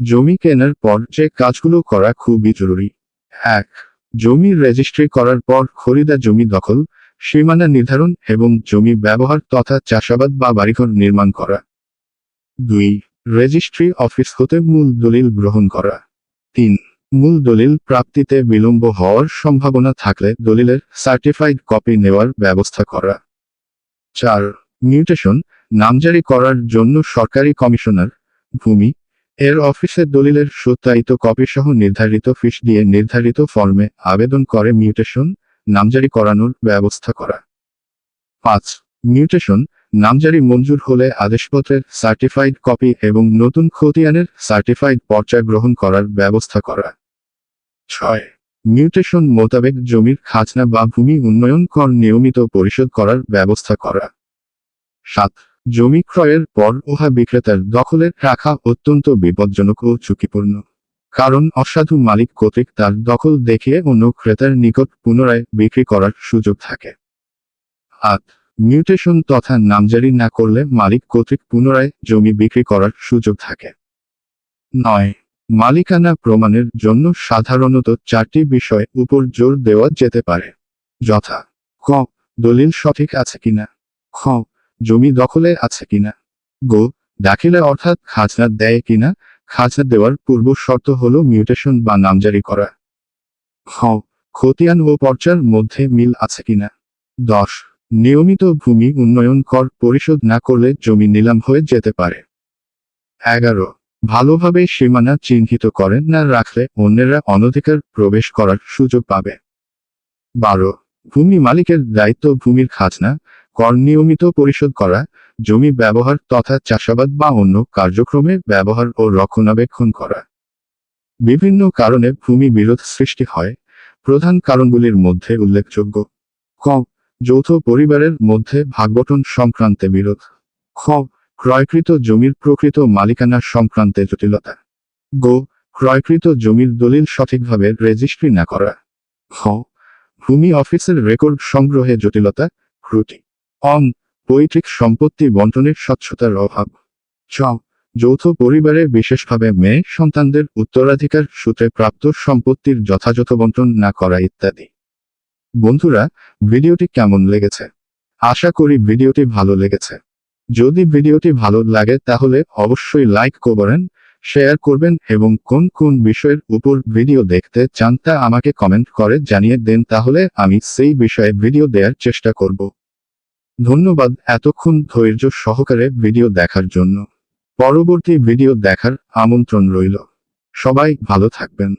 জমি কেনার পর যে কাজগুলো করা খুবই জরুরি। এক জমির রেজিস্ট্রি করার পর খরিদা জমি দখল, সীমানা নির্ধারণ এবং জমি ব্যবহার তথা চাষাবাদ বা বাড়িঘর নির্মাণ করা। দুই রেজিস্ট্রি অফিস হতে মূল দলিল গ্রহণ করা। তিন, মূল দলিল প্রাপ্তিতে বিলম্ব হওয়ার সম্ভাবনা থাকলে দলিলের সার্টিফাইড কপি নেওয়ার ব্যবস্থা করা। চার মিউটেশন নামজারি করার জন্য সরকারি কমিশনার, ভূমি এর অফিসে দলিলের সত্যায়িত কপি সহ নির্ধারিত ফিস দিয়ে নির্ধারিত ফর্মে আবেদন করে মিউটেশন, নামজারি করানোর ব্যবস্থা করা। পাঁচ, মিউটেশন, নামজারি মঞ্জুর হলে আদেশপত্রের সার্টিফাইড কপি এবং নতুন খতিয়ানের সার্টিফাইড পর্যায় গ্রহণ করার ব্যবস্থা করা। ছয়, মিউটেশন মোতাবেক জমির খাজনা বা ভূমি উন্নয়ন কর নিয়মিত পরিশোধ করার ব্যবস্থা করা। সাত জমি ক্রয়ের পর উহা বিক্রেতার দখলে রাখা অত্যন্ত বিপজ্জনক ও ঝুঁকিপূর্ণ। কারণ অসাধু মালিক কর্তৃক তার দখল দেখিয়ে অন্য ক্রেতার নিকট পুনরায় বিক্রি করার সুযোগ থাকে। আট, মিউটেশন তথা নামজারি না করলে মালিক কর্তৃক পুনরায় জমি বিক্রি করার সুযোগ থাকে। নয়, মালিকানা প্রমাণের জন্য সাধারণত চারটি বিষয় উপর জোর দেওয়া যেতে পারে। যথা, ক, দলিল সঠিক আছে কিনা? খ জমি দখলে আছে কিনা? গো, দাখিলে অর্থাৎ খাজনা দেয় কিনা? খাজনা দেওয়ার পূর্ব শর্ত হল মিউটেশন বা নামজারি করা। খ খতিয়ান ও পর্চার মধ্যে মিল আছে কিনা? দশ, নিয়মিত ভূমি উন্নয়ন কর পরিশোধ না করলে জমি নিলাম হয়ে যেতে পারে। এগারো, ভালোভাবে সীমানা চিহ্নিত করেন না রাখলে অন্যেরা অনধিকার প্রবেশ করার সুযোগ পাবে। বারো, ভূমি মালিকের দায়িত্ব ভূমির খাজনা কর নিয়মিত পরিশোধ করা, জমি ব্যবহার তথা চাষাবাদ বা অন্য কার্যক্রমে ব্যবহার ও রক্ষণাবেক্ষণ করা। বিভিন্ন কারণে ভূমি বিরোধ সৃষ্টি হয়। প্রধান কারণগুলির মধ্যে উল্লেখযোগ্য। ক. যৌথ পরিবারের মধ্যে ভাগবটন সংক্রান্তে বিরোধ। খ. ক্রয়কৃত জমির প্রকৃত মালিকানা সংক্রান্তে জটিলতা। গো. ক্রয়কৃত জমির দলিল সঠিকভাবে রেজিস্ট্রি না করা। খ ভূমি অফিসের রেকর্ড সংগ্রহে জটিলতা ত্রুটি অং, পৈতৃক সম্পত্তি বন্টনের স্বচ্ছতার অভাব। চ, যৌথ পরিবারে বিশেষভাবে মেয়ে সন্তানদের উত্তরাধিকার সূত্রে প্রাপ্ত সম্পত্তির যথাযথ বন্টন না করা ইত্যাদি। বন্ধুরা, ভিডিওটি কেমন লেগেছে? আশা করি ভিডিওটি ভালো লেগেছে। যদি ভিডিওটি ভালো লাগে তাহলে অবশ্যই লাইক করবেন শেয়ার করবেন এবং কোন কোন বিষয়ের উপর ভিডিও দেখতে চান তা আমাকে কমেন্ট করে জানিয়ে দেন তাহলে আমি সেই বিষয়ে ভিডিও দেওয়ার চেষ্টা করব। ধন্যবাদ এতক্ষণ ধৈর্য সহকারে ভিডিও দেখার জন্য। পরবর্তী ভিডিও দেখার আমন্ত্রণ রইল। সবাই ভালো থাকবেন।